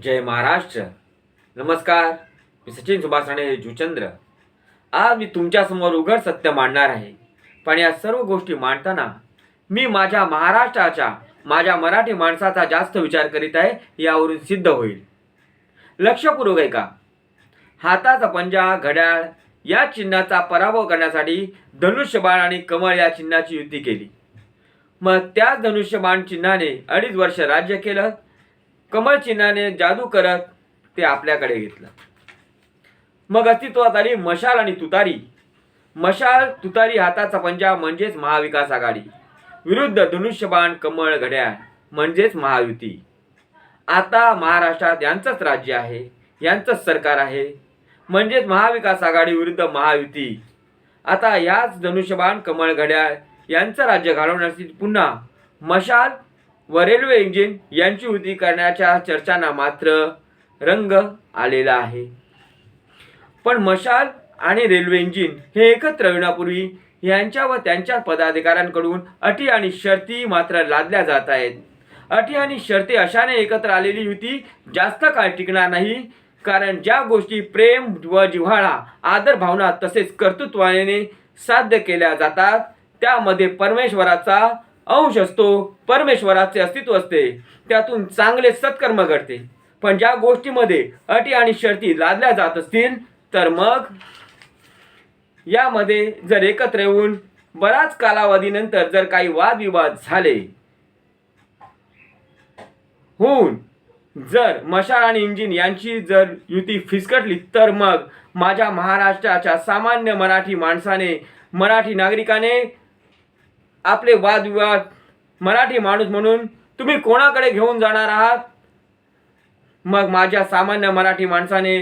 जय महाराष्ट्र. नमस्कार. मी सचिन सुभाष राणे जुचंद्र. आज मी तुमच्यासमोर उघड सत्य मांडणार आहे. पण या सर्व गोष्टी मांडताना मी माझ्या महाराष्ट्राच्या माझ्या मराठी माणसाचा जास्त विचार करीत आहे यावरून सिद्ध होईल. लक्षपूर्वक आहे का हाताचा पंजा घड्याळ या चिन्हाचा पराभव करण्यासाठी धनुष्यबाण आणि कमळ या चिन्हाची युती केली. मग त्याच धनुष्यबाण चिन्हाने अडीच वर्ष राज्य केलं. कमळ चिन्हाने जादू करत ते आपल्याकडे घेतलं. मग अस्तित्वात आली मशाल आणि तुतारी. मशाल तुतारी हाताचा पंजा म्हणजेच महाविकास आघाडी. विरुद्ध धनुष्यबाण कमळ घड्याळ म्हणजेच महायुती. आता महाराष्ट्रात यांचंच राज्य आहे यांचंच सरकार आहे. म्हणजेच महाविकास आघाडी विरुद्ध महायुती. आता याच धनुष्यबाण कमळ घड्याळ यांचं राज्य घालवण्यासाठी पुन्हा मशाल व रेल्वे इंजिन यांची युती करण्याच्या चर्चांना मात्र रंग आलेला आहे. पण मशाल आणि रेल्वे इंजिन हे एकत्र येण्यापूर्वी यांच्या व त्यांच्या पदाधिकाऱ्यांकडून अटी आणि शर्ती मात्र लादल्या जात आहेत. अटी आणि शर्ती अशाने एकत्र आलेली युती जास्त काळ टिकणार नाही कारण ज्या गोष्टी प्रेम व जिव्हाळा आदर भावना तसेच कर्तृत्वाने साध्य केल्या जातात त्यामध्ये परमेश्वराचा अंश असतो परमेश्वराचे अस्तित्व असते. त्यातून चांगले सत्कर्म घडते. पण ज्या गोष्टीमध्ये अटी आणि शर्ती लादल्या जात असतील तर मग यामध्ये जर एकत्र येऊन बराच कालावधीनंतर जर काही वादविवाद झाले होऊन जर मशाल आणि इंजिन यांची जर युती फिसकटली तर मग माझ्या महाराष्ट्राच्या सामान्य मराठी माणसाने मराठी नागरिकाने आपले वादविवाद मराठी माणूस म्हणून तुम्ही कोणाकडे घेऊन जाणार आहात? मग माझ्या सामान्य मराठी माणसाने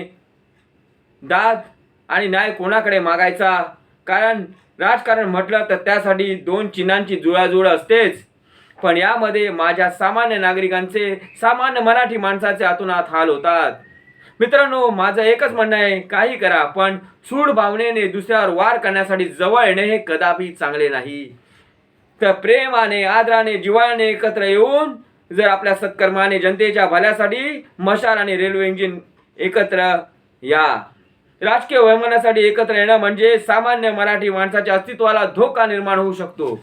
दाद आणि न्याय कोणाकडे मागायचा? कारण राजकारण म्हटलं तर त्यासाठी दोन चिन्हांची जुळाजुळ असतेच. पण यामध्ये माझ्या सामान्य नागरिकांचे सामान्य मराठी माणसाचे आतुनात हाल होतात. मित्रांनो माझं एकच म्हणणं आहे काही करा पण सूड भावनेने दुसऱ्यावर वार करण्यासाठी जवळ येणे हे कदापि चांगले नाही. तर प्रेमाने आदराने जिवाळ्याने एकत्र येऊन जर आपल्या सत्कर्माने जनतेच्या भल्यासाठी मशाल आणि रेल्वे इंजिन एकत्र या. राजकीय वैमानासाठी एकत्र येणं म्हणजे सामान्य मराठी माणसाच्या अस्तित्वाला धोका निर्माण होऊ शकतो.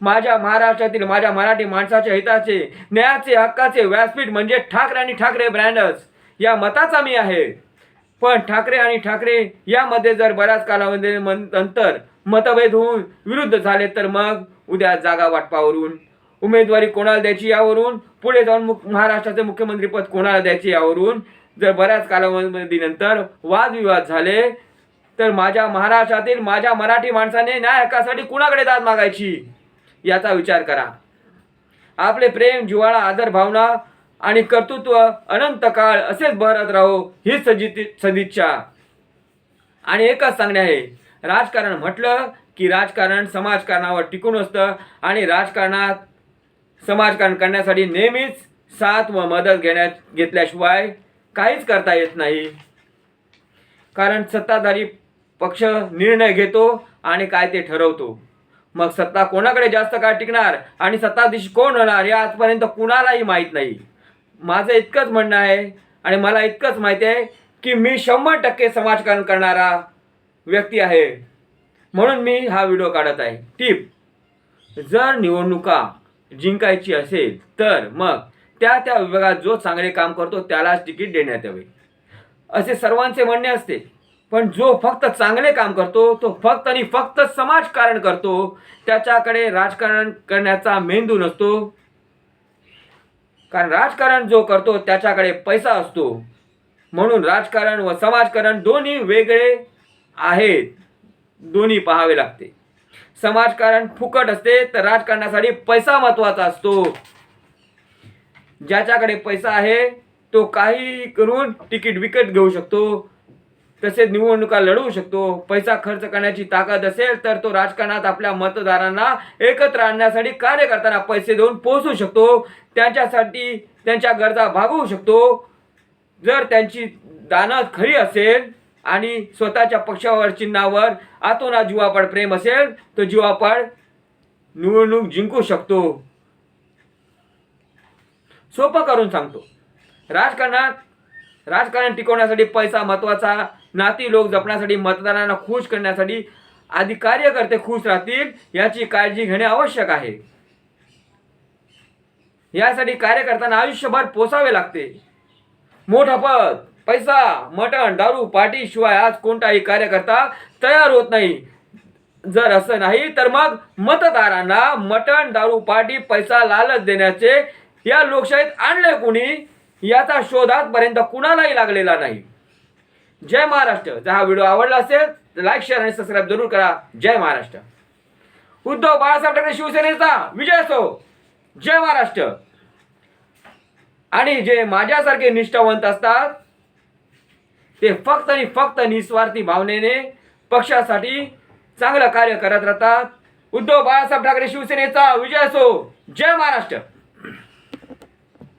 माझ्या महाराष्ट्रातील माझ्या मराठी माणसाच्या हिताचे न्यायाचे हक्काचे व्यासपीठ म्हणजे ठाकरे आणि ठाकरे ब्रँडच या मताचा मी आहे. पण ठाकरे आणि ठाकरे यामध्ये जर बऱ्याच कालावधी नंतर मतभेद होऊन विरुद्ध झाले तर मग उद्या जागा वाटपावरून. उमेदवारी कोणाला द्यायची यावरून? पुढे जाऊन मुख महाराष्ट्राचे मुख्यमंत्रीपद कोणाला द्यायचे यावरून? जर बऱ्याच कालावधीनंतर वादविवाद झाले तर माझ्या महाराष्ट्रातील माझ्या मराठी माणसाने न्याय हक्कासाठी कुणाकडे दाद मागायची? याचा विचार करा. आपले प्रेम जिव्हाळा आदर भावना आणि कर्तृत्व अनंत काळ असेच बहरत राहो ही सजिती सदिच्छा. आणि एकच सांगणे आहे राजकारण म्हटलं की राजकारण समाजकारणावर टिकून असतं आणि राजकारणात समाजकारण करण्यासाठी नेहमीच साथ व मदत घेण्यात घेतल्याशिवाय काहीच करता येत नाही. कारण सत्ताधारी पक्ष निर्णय घेतो आणि काय ते ठरवतो. मग सत्ता कोणाकडे जास्त काळ टिकणार आणि सत्ताधीश कोण होणार हे आजपर्यंत कुणालाही माहीत नाही. माझं इतकंच म्हणणं आहे आणि मला इतकंच माहिती आहे की मी शंभर टक्के समाजकारण करणारा व्यक्ती आहे. म्हणून मी हा व्हिडिओ काढत आहे. टिप. जर निवडणुका जिंकायची असेल तर मग त्या त्या विभागात जो चांगले काम करतो त्यालाच तिकीट देण्यात यावे. असे सर्वांचे म्हणणे असते. पण जो फक्त चांगले काम करतो तो फक्त आणि फक्त समाजकारण करतो त्याच्याकडे राजकारण करण्याचा मेंदू नसतो. कारण राजकारण जो करतो त्याच्याकडे पैसा असतो. म्हणून राजकारण व समाजकारण दोन्ही वेगळे आहेत. दोन्ही पाहावे लागते. समाजकारण फुकट असते तर राजकारणासाठी पैसा महत्त्वाचा असतो. ज्याच्याकडे पैसा आहे तो काही करून तिकीट विकत घेऊ शकतो. तसेच निवडणुका लढवू शकतो. पैसा खर्च करण्याची ताकद असेल तर तो राजकारणात आपल्या मतदारांना एकत्र आणण्यासाठी कार्य करताना पैसे देऊन पोहोचू शकतो. त्यांच्यासाठी त्यांच्या गरजा भागवू शकतो. जर त्यांची दानत खरी असेल आणि स्वतःच्या पक्षावर चिन्हावर आतोना जीवापाड प्रेम असेल तर जीवापाड निवडणूक जिंकू शकतो. सोपं करून सांगतो. राजकारणात राजकारण टिकवण्यासाठी पैसा महत्त्वाचा नाती लोक जपण्यासाठी मतदारांना खुश करण्यासाठी आधी कार्यकर्ते खुश राहतील याची काळजी घेणे आवश्यक आहे. यासाठी कार्यकर्त्यांना आयुष्यभर पोसावे लागते. मोठा पद पैसा मटण दारू पार्टी शिवाय आज कोणताही कार्यकर्ता तयार होत नाही. जर असं नाही तर मग मतदारांना मटण दारू पार्टी पैसा लालच देण्याचे या लोकशाहीत आणले कुणी? याचा शोध आजपर्यंत कुणालाही लागलेला नाही. जय महाराष्ट्र. जर हा व्हिडिओ आवडला असेल तर लाईक शेअर आणि सबस्क्राईब जरूर करा. जय महाराष्ट्र. उद्धव बाळासाहेब ठाकरे शिवसेनेचा विजय असो. जय महाराष्ट्र. आणि जे माझ्यासारखे निष्ठावंत असतात ते फक्त आणि फक्त निस्वार्थी भावनेने पक्षासाठी चांगलं कार्य करत राहतात. उद्धव बाळासाहेब ठाकरे शिवसेनेचा विजय असो. जय महाराष्ट्र.